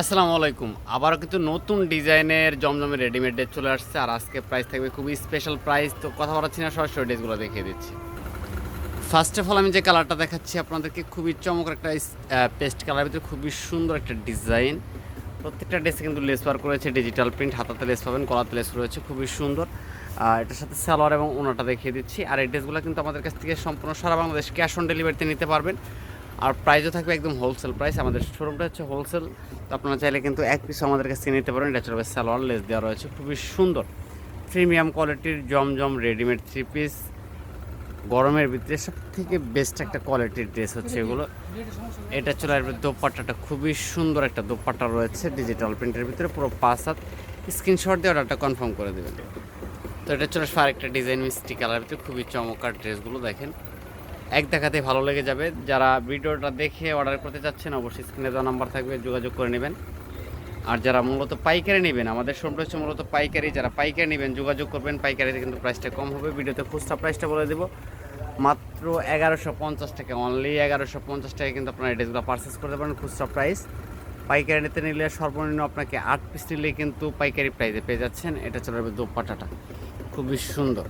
আসসালামু আলাইকুম। আবারও কিন্তু নতুন ডিজাইনের জমজমের রেডিমেড ড্রেস চলে আসছে আর আজকে প্রাইস থাকবে খুবই স্পেশাল প্রাইস তো কথা বলাচ্ছি না, সরাসরি ড্রেসগুলো দেখিয়ে দিচ্ছি। ফার্স্ট অফ অল আমি যে কালারটা দেখাচ্ছি আপনাদেরকে খুবই চমৎকার একটা পেস্ট কালারের ভিতরে খুবই সুন্দর একটা ডিজাইন প্রত্যেকটা ড্রেসে কিন্তু লেস ওয়ার্ক করেছে ডিজিটাল প্রিন্ট হাতাতে লেস পাবেন কলাতে লেস রয়েছে, খুবই সুন্দর। এটার সাথে সালোয়ার এবং ওনাটা দেখিয়ে দিচ্ছি। আর এই ড্রেসগুলো কিন্তু আমাদের কাছ থেকে সম্পূর্ণ সারা বাংলাদেশ ক্যাশ অন ডেলিভারিতে নিতে পারবেন। আর প্রাইসও থাকবে একদম হোলসেল প্রাইস আমাদের শোরুমটা হচ্ছে হোলসেল তো আপনারা চাইলে কিন্তু এক পিস আমাদের কাছ নিতে পারেন। এটা চলবে সালোয়ার লেস দেওয়া রয়েছে। খুবই সুন্দর। প্রিমিয়াম কোয়ালিটির জমজম রেডিমেড থ্রি পিস গরমের ভিতরে সব থেকে বেস্ট একটা কোয়ালিটির ড্রেস হচ্ছে এগুলো। এটা চলে আসবে দোপাট্টাটা খুবই সুন্দর একটা দোপাট্টা রয়েছে ডিজিটাল প্রিন্টের ভিতরে, পুরো পাঁচ হাত। স্ক্রিনশট দিয়ে অর্ডারটা কনফার্ম করে দেবেন। তো এটা চলে আসবে আরেকটা ডিজাইন মিষ্টি কালার ভিতরে। খুবই চমৎকার ড্রেসগুলো দেখেন। এক দেখাতে ভালো লেগে যাবে। যারা ভিডিওটা দেখে অর্ডার করতে চাচ্ছেন, অবশ্যই স্ক্রিনে দেওয়া নাম্বার থাকবে, যোগাযোগ করে নেবেন। আর যারা মূলত পাইকারি নেবেন, আমাদের শোরুমটা হচ্ছে মূলত পাইকারি। যারা পাইকারি নেবেন, যোগাযোগ করবেন। পাইকারিতে কিন্তু প্রাইসটা কম হবে। ভিডিওতে খুচরা প্রাইসটা বলে দেবো। মাত্র এগারোশো পঞ্চাশ টাকা অনলি এগারোশো পঞ্চাশ টাকা কিন্তু আপনারা ড্রেসগুলো পারচেস করতে পারেন খুচরা প্রাইস পাইকারি নিতে নিলে সর্বনিম্ন আপনাকে আট পিস নিলে কিন্তু পাইকারি প্রাইসে পেয়ে যাচ্ছেন। এটা চলে যাবে দোপাট্টাটা খুবই সুন্দর।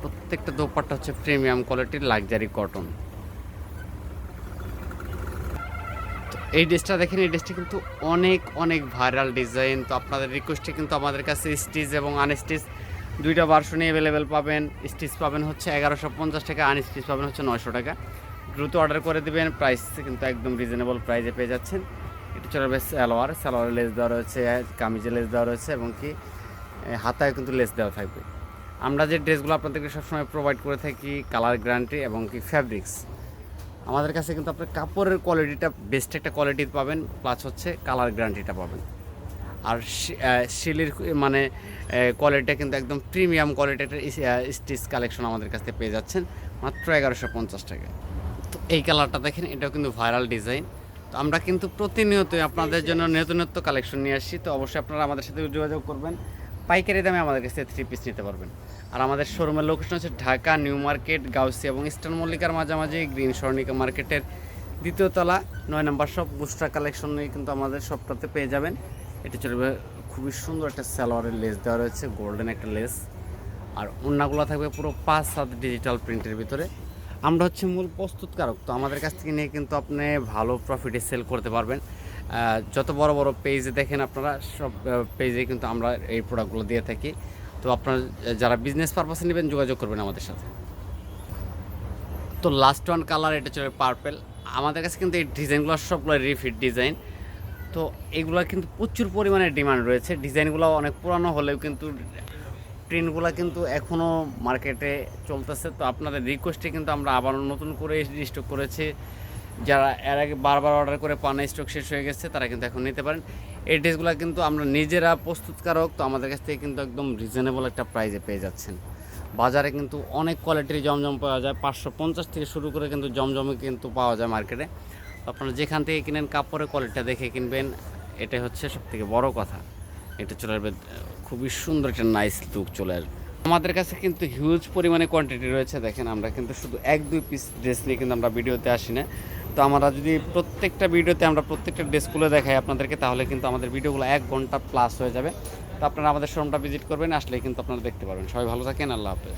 প্রত্যেকটা দোপাট্টা হচ্ছে প্রিমিয়াম কোয়ালিটির লাক্সারি কটন এই ড্রেসটা দেখেন, এই ড্রেসটা কিন্তু অনেক অনেক ভাইরাল ডিজাইন তো আপনাদের রিকোয়েস্টে কিন্তু আমাদের কাছে স্টিচ এবং আনস্টিচ দুইটা ভার্সনই অ্যাভেলেবেল পাবেন। স্টিচ পাবেন হচ্ছে এগারোশো পঞ্চাশ টাকা আনস্টিচ পাবেন হচ্ছে নয়শো টাকা। দ্রুত অর্ডার করে দেবেন প্রাইস কিন্তু একদম রিজনেবল প্রাইসে পেয়ে যাচ্ছেন। এটা চলে যাবে সালোয়ার। সালোয়ারের লেস দেওয়া রয়েছে, কামিজে লেস দেওয়া রয়েছে এবং কি হাতায় কিন্তু লেস দেওয়া থাকবে। আমরা যে ড্রেসগুলো আপনাদেরকে সবসময় প্রোভাইড করে থাকি কালার গ্যারান্টি এবং কি ফ্যাব্রিক্স আমাদের কাছে কিন্তু আপনার কাপড়ের কোয়ালিটিটা বেস্ট একটা কোয়ালিটি পাবেন প্লাস হচ্ছে কালার গ্যারান্টিটা পাবেন। আর শিলির মানে কোয়ালিটিটা কিন্তু একদম প্রিমিয়াম কোয়ালিটির স্টিচ কালেকশন আমাদের কাছ থেকে পেয়ে যাচ্ছেন, মাত্র এগারোশো পঞ্চাশ টাকা। তো এই কালারটা দেখেন, এটাও কিন্তু ভাইরাল ডিজাইন তো আমরা কিন্তু প্রতিনিয়তই আপনাদের জন্য নতুন নতুন কালেকশন নিয়ে আসছি, তো অবশ্যই আপনারা আমাদের সাথে যোগাযোগ করবেন। পাইকারি দামে আমাদের কাছে থ্রি পিস নিতে পারবেন। আর আমাদের শোরুমের লোকেশন হচ্ছে ঢাকা, নিউ মার্কেট, গাউসি এবং ইস্টার্ন মল্লিকার মাঝামাঝি গ্রিন স্বর্ণিকা মার্কেটের দ্বিতীয় তলা, নয় নম্বর শপ বুস্টা কালেকশন নিয়ে কিন্তু আমাদের শপটাতে পেয়ে যাবেন। এটা চলবে খুবই সুন্দর একটা সালোয়ারের লেস দেওয়া রয়েছে গোল্ডেন একটা লেস। আর ওড়নাগুলো থাকবে পুরো পাঁচ সাত ডিজিটাল প্রিন্টের ভিতরে। আমরা হচ্ছে মূল প্রস্তুতকারক, তো আমাদের কাছ থেকে নিয়ে কিন্তু আপনি ভালো প্রফিটে সেল করতে পারবেন। যত বড় বড় পেজে দেখেন আপনারা, সব পেজে কিন্তু আমরা এই প্রোডাক্টগুলো দিয়ে থাকি। তো আপনারা যারা বিজনেস পারপাসে নেবেন যোগাযোগ করবেন আমাদের সাথে। তো লাস্ট ওয়ান কালার এটা চলে পার্পেল আমাদের কাছে কিন্তু এই ডিজাইনগুলো সবগুলো রিফিট ডিজাইন তো এগুলো কিন্তু প্রচুর পরিমাণে ডিমান্ড রয়েছে। ডিজাইনগুলো অনেক পুরানো হলেও কিন্তু প্রিন্টগুলো কিন্তু এখনও মার্কেটে চলতেছে। তো আপনাদের রিকোয়েস্টে কিন্তু আমরা আবার নতুন করে স্টক করেছি। যারা এর আগে বারবার অর্ডার করে পানা স্টক শেষ হয়ে গেছে, তারা কিন্তু এখন নিতে পারেন। এই ড্রেসগুলো কিন্তু আমরা নিজেরা প্রস্তুতকারক, তো আমাদের কাছ থেকে কিন্তু একদম রিজনেবল একটা প্রাইজে পেয়ে যাচ্ছেন। বাজারে কিন্তু অনেক কোয়ালিটির জমজম পাওয়া যায়, পাঁচশো পঞ্চাশ থেকে শুরু করে কিন্তু জমজমে কিন্তু পাওয়া যায় মার্কেটে আপনারা যেখান থেকে কিনেন কাপড়ের কোয়ালিটিটা দেখে কিনবেন, এটাই হচ্ছে সব থেকে বড় কথা। এটা চলে আসবে খুবই সুন্দর একটা নাইস লুক চলে আসবে। আমাদের কাছে কিন্তু হিউজ পরিমাণে কোয়ান্টিটি রয়েছে, দেখেন আমরা কিন্তু শুধু এক, দুই পিস ড্রেস নিয়ে কিন্তু আমরা ভিডিওতে আসি না। তো আমরা যদি প্রত্যেকটা ভিডিওতে আমরা প্রত্যেকটা ড্রেসগুলো দেখাই আপনাদেরকে, তাহলে কিন্তু আমাদের ভিডিওগুলো এক ঘণ্টা প্লাস হয়ে যাবে। তো আপনারা আমাদের শোরুমটা ভিজিট করবেন আসলে কিন্তু আপনারা দেখতে পারবেন। সবাই ভালো থাকেন, আল্লাহ হাফেজ।